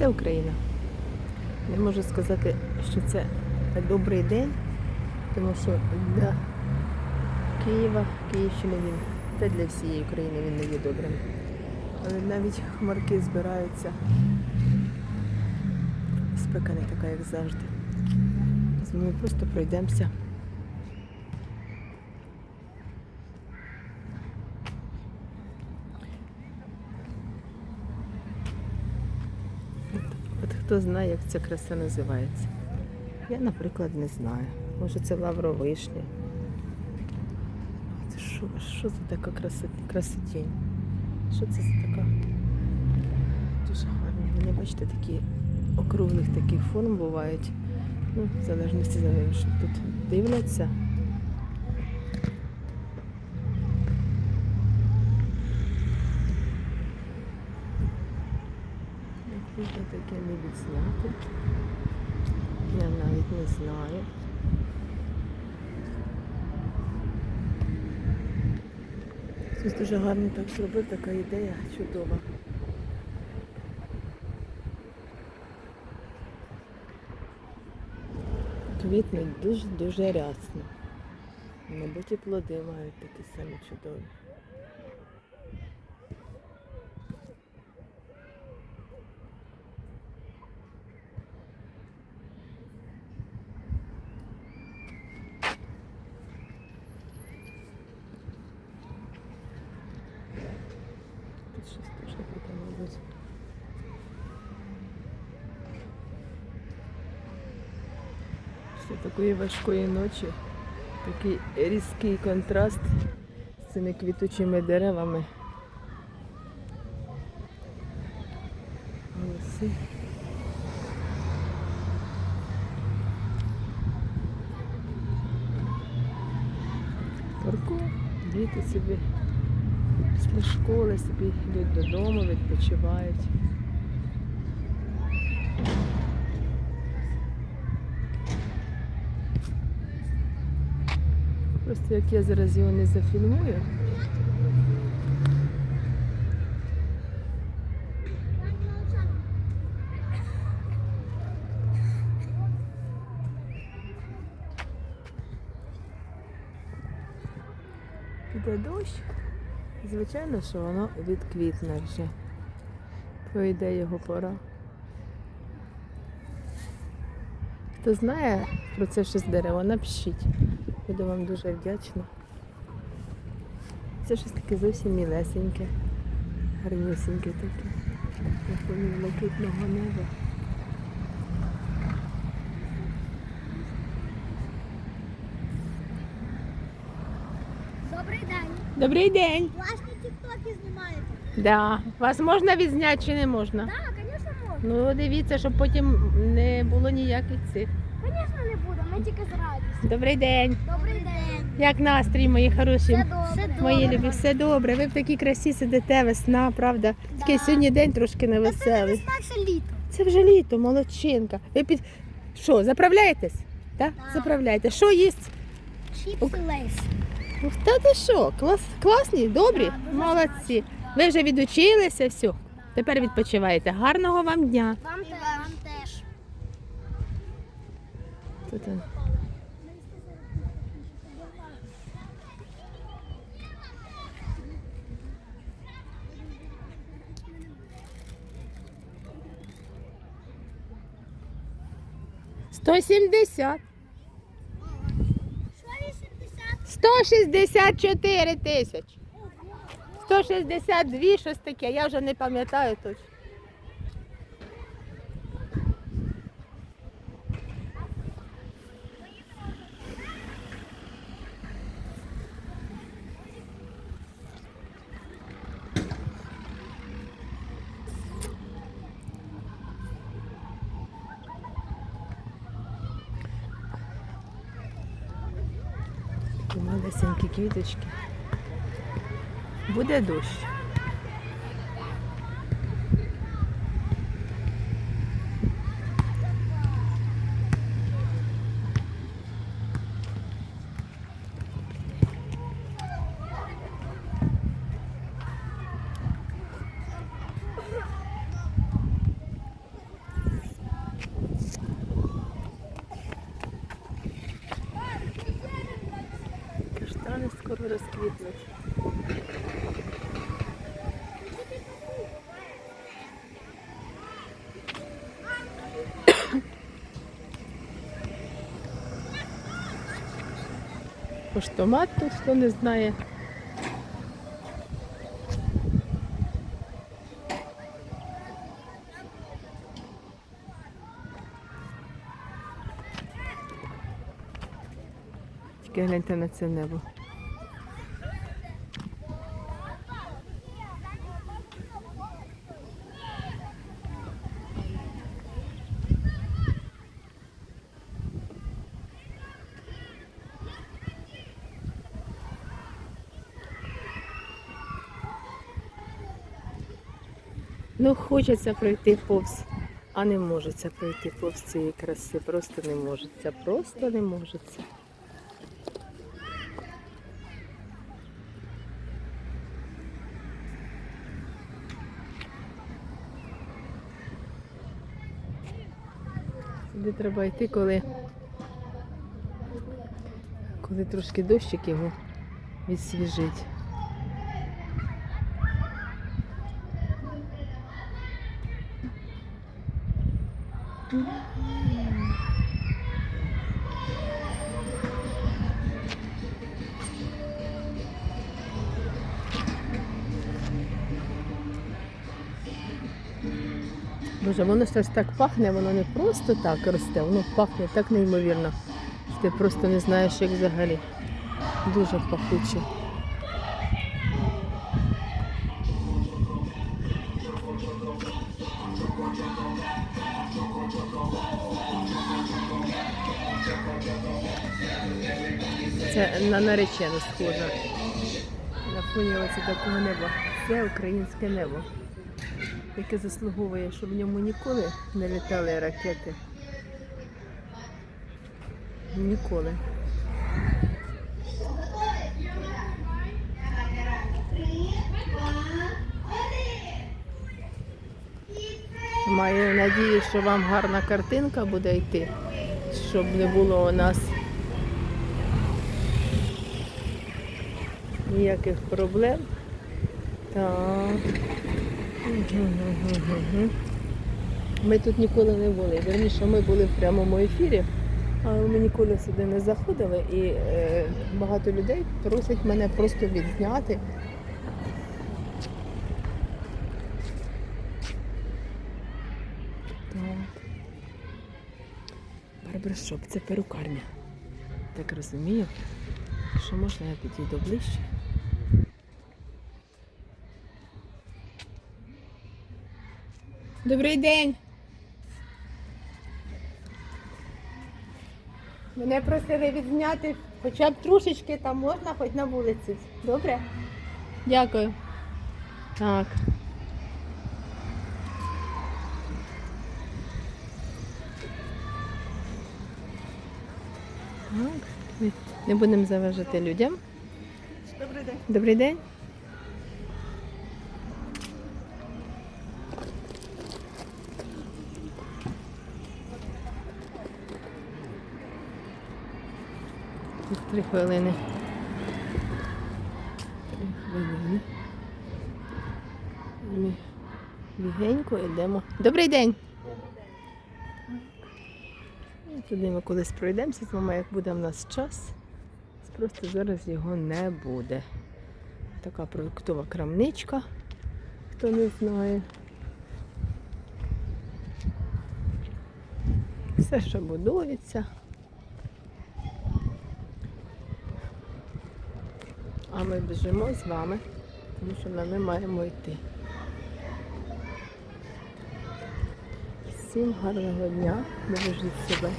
Це Україна. Не можу сказати, що це добрий день, тому що для Києва, Київщини він, та для всієї України він не є добрим. Але навіть хмарки збираються. Спека не така, як завжди. Ми просто пройдемося. Хто знає, як ця краса називається. Я, наприклад, не знаю. Може це лавровишня. Це що, що це така красотінь? Що це за така? Дуже гарні. Вони, бачите, такі округлих таких форм бувають. Ну, в залежності за ним, що тут дивляться. Як можна таке не відзняти? Я навіть не знаю. Щось дуже гарно так зробив, така ідея чудова. Квітнуть дуже-дуже рясно. Мабуть, і плоди мають такі самі чудові. Тут щось дуже буде, мабуть. Після такої важкої ночі такий різкий контраст з цими квітучими деревами. Голоси. Парку діти собі після школи собі йдуть додому, відпочивають. Просто як я зараз його не зафільмую. Піде дощ. Звичайно, що воно відквітне вже. Пройде його пора. Хто знає про це щось дерево, напишіть. Буду вам дуже вдячна. Це щось таке зовсім мілесеньке, гарнюсеньке таке. На фоні блакитного неба. Добрий день. Добрий день! Власні тіктоки знімаєте? Да. Вас можна відзняти чи не можна? Так, звісно, можна. Ну дивіться, щоб потім не було ніяких цих. Звісно, не буду, ми тільки з радістю. Добрий день! Добрий день. Як настрій, мої хороші? Все добре. Мої любі, все добре. Ви в такій красі сидите, весна, правда? Такий сьогодні день трошки невеселий. Весна це літо. Це вже літо, молодчинка. Ви під що, заправляєтесь? Так? Так. Заправляєте. Що їсть? Чіпси лейс. Ух, Та ти що? Клас, класні, добрі? Так, дуже Молодці. Ви вже відучилися, все. Тепер відпочиваєте. Гарного вам дня. Вам теж. Тут. Сто сімдесят. Сто шістдесят чотири тисячі. Сто шістдесят дві, щось таке. Я вже не пам'ятаю точно. Такі малесенькі квіточки. Буде дощ. Розквітнуть. Поштомат тут, хто не знає. Тільки гляньте на це небо. Ну, хочеться пройти повз, а не можеться пройти повз цієї краси. Просто не можеться. Просто не можеться. Сюди треба йти, коли, коли трошки дощик його відсвіжить. Боже, воно ж так пахне, воно не просто так росте, воно пахне так неймовірно. що Ти просто не знаєш, як взагалі. Дуже пахуче. Це на наречену схоже. На фоні оце такого неба. Це українське небо яке заслуговує, щоб в ньому ніколи не літали ракети. Ніколи. Маю надію, що вам гарна картинка буде йти, щоб не було у нас ніяких проблем. Так. Ми тут ніколи не були. Вірніше, ми були в прямому ефірі, але ми ніколи сюди не заходили і е, багато людей просять мене просто відзняти. Так. Барбершоп, це перукарня. Так розумію. Якщо можна, я підійду ближче. Добрий день. Мене просили відзняти хоча б трошечки там можна, хоч на вулиці. Добре? Дякую. Так. Так. Не- будемо заважати людям. Добрий день. Добрий день. Три хвилини. Три хвилини. Ми бігенько йдемо. Добрий день! Туди ми колись пройдемося з вами, як буде в нас час. Просто зараз його не буде. Така продуктова крамничка, хто не знає. Все, що будується. А ми біжимо з вами, тому що ми маємо йти. Всім гарного дня, бережіть себе.